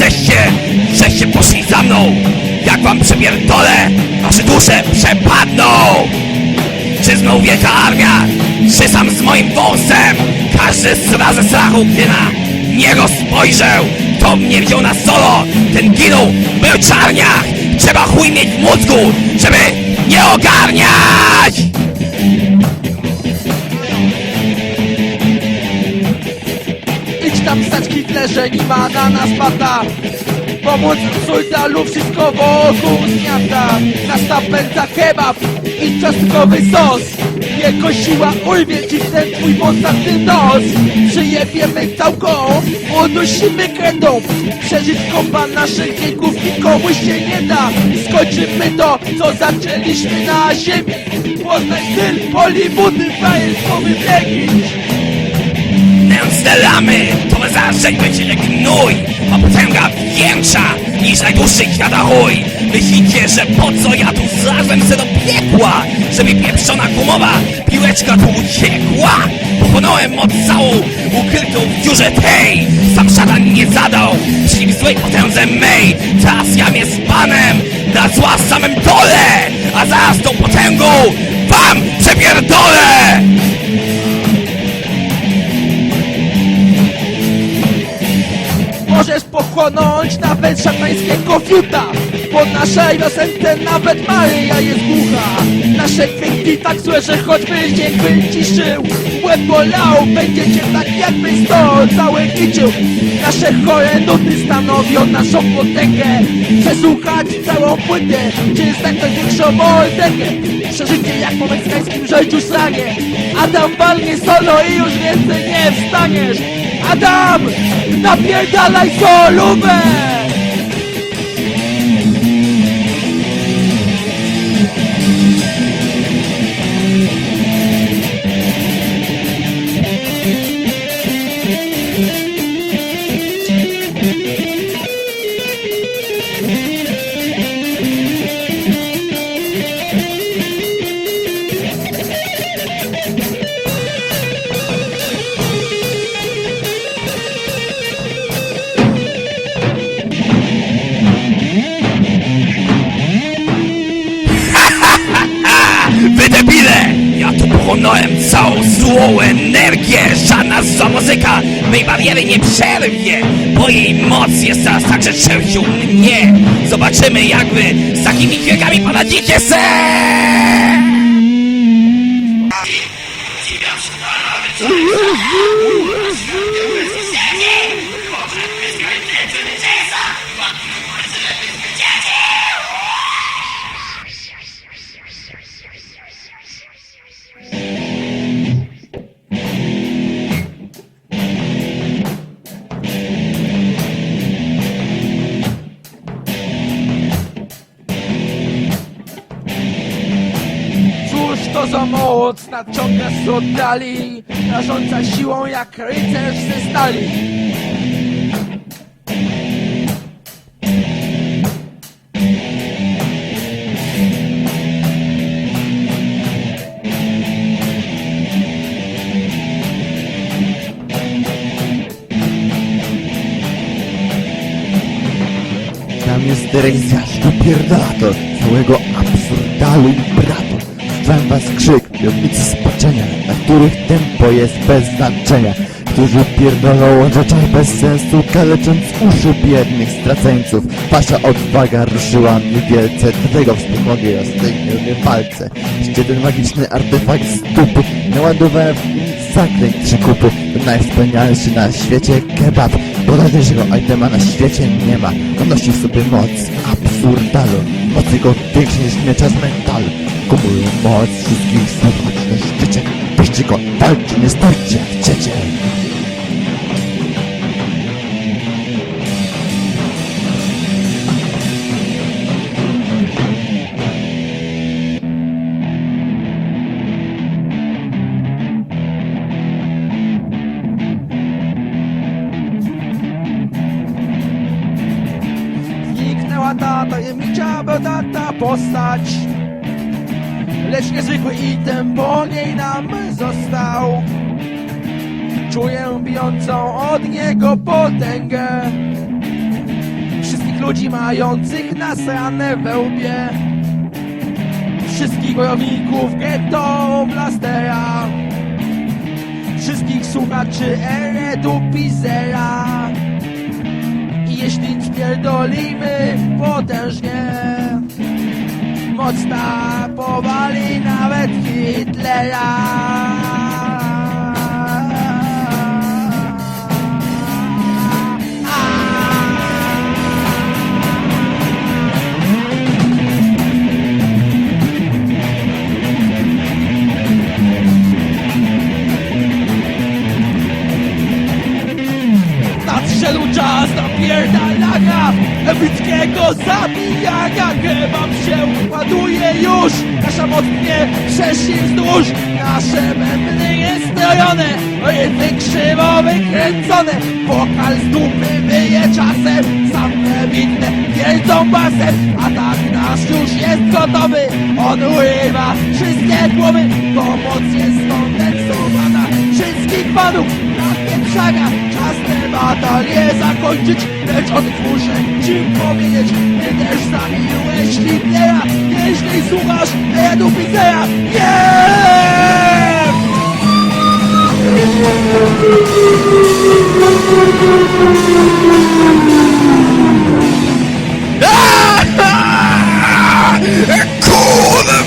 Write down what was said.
jesteście, żeście poszli za mną? Jak wam przepierdolę, wasze dusze przepadną! Czy znów wielka armia? Czy sam z moim wąsem? Każdy sra ze strachu, gdy na niego spojrzał To mnie wziął na solo, ten ginął, był czarniach Trzeba chuj mieć w mózgu, żeby nie ogarniać! Stać Hitlerze, nie ma na nas pada Pomóc soldalu wszystko wokół zmiata Nas pędza kebab i czosnkowy sos. Jego siła ujmie ci ten twój mocny nos. Przyjebiemy całką, udusimy krędą Przeżyć komba naszych wieków nikomu się nie da. Skończymy to, co zaczęliśmy na ziemi. Poznaj styl Hollywoodu, fajerskowy biegi. Nędzne zarzeć będzie gnój potęga większa niż najdłuższy świata chuj. Myślicie, że po co ja tu zlazłem se do piekła Żeby pieprzona gumowa piłeczka tu uciekła? Pochłonąłem moc całą ukrytą w dziurze tej Sam szatan nie zadał, czyli w złej potędze mej. Teraz jam jest panem na zła samym dole A zaraz tą potęgą wam przepierdolę Pochłonąć nawet szatańskiego fiuta. Po naszej wiosence nawet Maryja jest głucha Nasze dźwięki tak złe, że choćby dźwięk wyciszył. Łeb bolał, będziecie tak jakby sto cały liczył. Nasze chore nuty stanowią naszą potęgę. Przesłuchać całą płytę, czy znać największą mordekę Przeżycie jak po meksykańskim życiu sranie Adam walnie solo i już więcej nie wstaniesz Adam! Napierdalaj solówę! Pochłonąłem całą złą energię! Żadna zła muzyka mej bariery nie przerwie! Bo jej moc jest teraz także częścią mnie! Zobaczymy jak wy z takimi dźwiękami poradzicie se! To za moc nadciąga z oddali Rażąca siłą jak rycerz ze stali Tam jest dyrekcja, sztupierdolator, całego absurdalu i bratu. Słyszałem was krzyk, piątnicy spaczenia, na których tempo jest bez znaczenia. Którzy pierdolą o rzeczach bez sensu, kalecząc uszy biednych straceńców. Wasza odwaga ruszyła mnie wielce, dlatego wspomogę rozstęknie mnie palce. Ście ten magiczny artefakt z dupy, naładowałem w trzy kupy. Najwspanialszy na świecie kebab, bo największego itema na świecie nie ma. On w sobie moc absurdalu, moc jego większa niż miecza z mentalu. Kumują moc wszystkich choć na szczycie. Weźcie go, walczcie, nie starcie, jak chcecie. Ta tajemnicza, brodata postać. Lecz niezwykły item po niej nam został. Czuję bijącą od niego potęgę. Ludzi mających nasrane we łbie. Wszystkich wojowników getto blastera. Wszystkich słuchaczy Eredu Pizera jeśli spierdolimy potężnie. Moc ta powali nawet Hitlera czas napierdalania Epickiego zabijania. Kebab się ładuje już Nasza moc mnie przeszli wzdłuż. Nasze bębny jest strojone Rytmy krzywo wykręcone. Wokal z dupy myje czasem Same winne wielcą basem Atak nasz już jest gotowy On urywa wszystkie głowy To moc jest skondensowana Wszystkich panów napieprzania Czas tę batalię zakończyć Lecz o tych muszę ci powiedzieć Ty też zabiłeś Hitlera Jeśli słuchasz Edu Pizera Nie! Kurwa!